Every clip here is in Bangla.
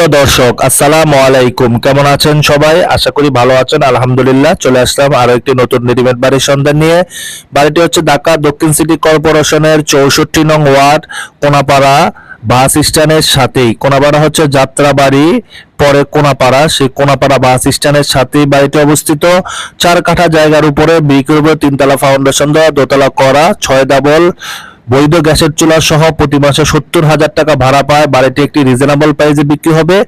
প্রিয় দর্শক, আসসালামু আলাইকুম। কেমন আছেন সবাই? আশা করি ভালো আছেন। আলহামদুলিল্লাহ, চলে আসলাম আরও একটি নতুন রেডিমেড বাড়ির সন্ধান নিয়ে। বাড়িটি হচ্ছে ঢাকা দক্ষিণ সিটি কর্পোরেশনের চৌষট্টি নং ওয়ার্ড, কোনাপাড়া বাস স্ট্যান্ডের সাথেই। কোনাপাড়া হচ্ছে যাত্রাবাড়ি, পরে কোনাপাড়া। সেই কোনাপাড়া বাস স্ট্যান্ডের সাথেই বাড়িটি অবস্থিত। চার কাঠা জায়গার উপরে বিক্রির উপরে তিনতলা ফাউন্ডেশন দেওয়া, দোতলা করা, ছয় ডাবল বৈধ গ্যাসের চুলা সহ প্রতি মাসে সত্তর হাজার টাকা ভাড়া পায়। বাড়িটি একটি রিজনেবল প্রাইসে বিক্রি হবে।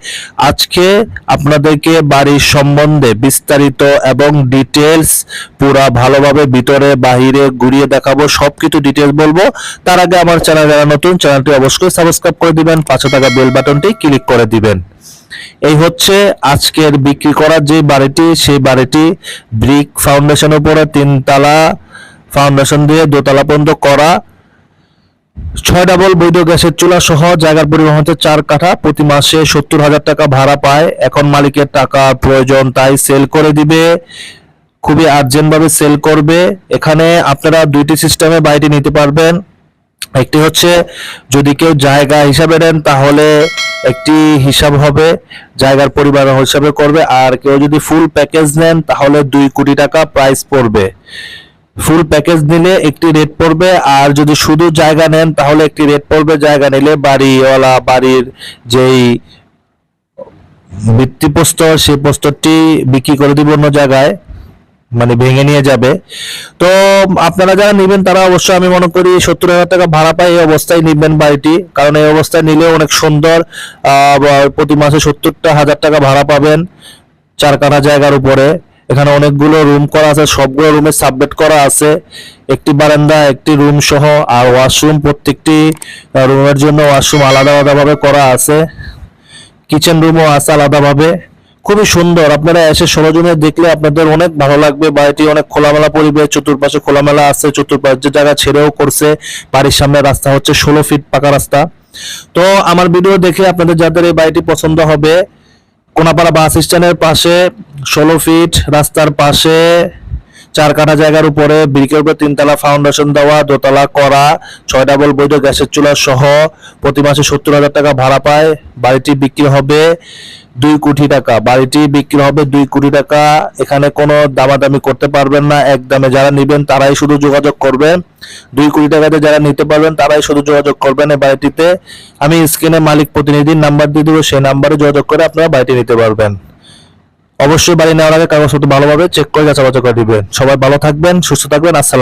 আজকে আপনাদেরকে বাড়ির সম্বন্ধে বিস্তারিত এবং ডিটেলস পুরা ভালোভাবে ভিতরে, বাহিরে ঘুরিয়ে দেখাবো। সব কিছু ডিটেলস বলব। তার আগে আমার চ্যানেল যারা নতুন চ্যানেলটি অবশ্যই সাবস্ক্রাইব করে দিবেন। পাঁচশো টাকা বেল বাটনটি ক্লিক করে দিবেন। এই হচ্ছে আজকের বিক্রি করার যে বাড়িটি। সেই বাড়িটি ব্রিক ফাউন্ডেশনের উপরে তিনতলা ফাউন্ডেশন দিয়ে দোতলা পর্যন্ত করা। ছয় ডাবল বৈধ গ্যাসের চুলা সহ জায়গার পরিমাণ হচ্ছে চার কাঠা। প্রতি মাসে সত্তর হাজার টাকা ভাড়া পায়। এখন মালিকের টাকা প্রয়োজন, তাই সেল করে দিবে। খুবই আর্জেন্ট ভাবে সেল করবে। এখানে আপনারা দুইটি সিস্টেমে বাড়িটি নিতে পারবেন। একটি হচ্ছে, যদি কেউ জায়গা হিসাবে নেন, তাহলে একটি হিসাব হবে, জায়গার পরিমাণ হিসাবে করবে। আর কেউ যদি ফুল প্যাকেজ নেন, তাহলে দুই কোটি টাকা প্রাইস পড়বে। ফুল প্যাকেজ নিলে একটি রেট পড়বে, আর যদি শুধু জায়গা নেন, তাহলে একটি রেট পড়বে জায়গা নিলে বাড়িওয়ালা, বাড়ির যেই ভিত্তিপ্রস্তর সেই প্রস্তরটি বিক্রি করে দিব অন্য জায়গায় মানে ভেঙে নিয়ে যাবে। তো আপনারা যারা নেবেন, তারা অবশ্যই আমি মনে করি সত্তর হাজার টাকা ভাড়া পায় এই অবস্থায় নিবেন বাড়িটি, কারণ এই অবস্থায় নিলে অনেক সুন্দর প্রতি মাসে সত্তরটা হাজার টাকা ভাড়া পাবেন চার জায়গার উপরে। এখানে অনেকগুলো রুম করা আছে, সবগুলো রুমে সাবমিট করা আছে। একটি বারান্দা, একটি রুম সহ, আর ওয়াশরুম প্রত্যেকটি রুমের জন্য ওয়াশরুম আলাদা আলাদাভাবে করা আছে। কিচেন রুমও আছে আলাদাভাবে। খুবই সুন্দর। আপনারা এসে সরজমিনে দেখলে আপনাদের অনেক ভালো লাগবে। বাড়িটি অনেক খোলামেলা পরিবেশ, চতুর্পাশে খোলামেলা আছে, চতুর্পাশে জায়গা ছেড়েও করছে। বাড়ির সামনে রাস্তা হচ্ছে ষোলো ফিট পাকা রাস্তা। তো আমার ভিডিও দেখে আপনাদের যাদের এই বাড়িটি পছন্দ হবে, কোনাপাড়া বাস স্ট্যান্ডের পাশে ষোলো ফিট রাস্তার পাশে চার কাঠা জায়গার উপরে ব্রিকের উপরে তিনতলা ফাউন্ডেশন দেওয়া, দোতলা করা, ছয় ডাবল বৈধ গ্যাসের চুলা সহ প্রতি মাসে সত্তর হাজার টাকা ভাড়া পায়। বাড়িটি বিক্রি হবে দুই কোটি টাকা। বাড়িটি বিক্রি হবে দুই কোটি টাকা। এখানে কোনো দামাদামি করতে পারবেন না। এক দামে যারা নেবেন তারাই শুধু যোগাযোগ করবেন। দুই কোটি টাকাতে যারা নিতে পারবেন তারাই শুধু যোগাযোগ করবেন এই বাড়িটিতে। আমি স্ক্রিনে মালিক প্রতিনিধির নাম্বার দিয়ে দেবো। সেই নাম্বারে যোগাযোগ করে আপনারা বাড়িটি নিতে পারবেন। অবশ্যই বাড়ি নেওয়ার আগে কাগজপত্র ভালোভাবে চেক করে যাচাবাচা করে দিবেন সবাই ভালো থাকবেন, সুস্থ থাকবেন, আসসালাম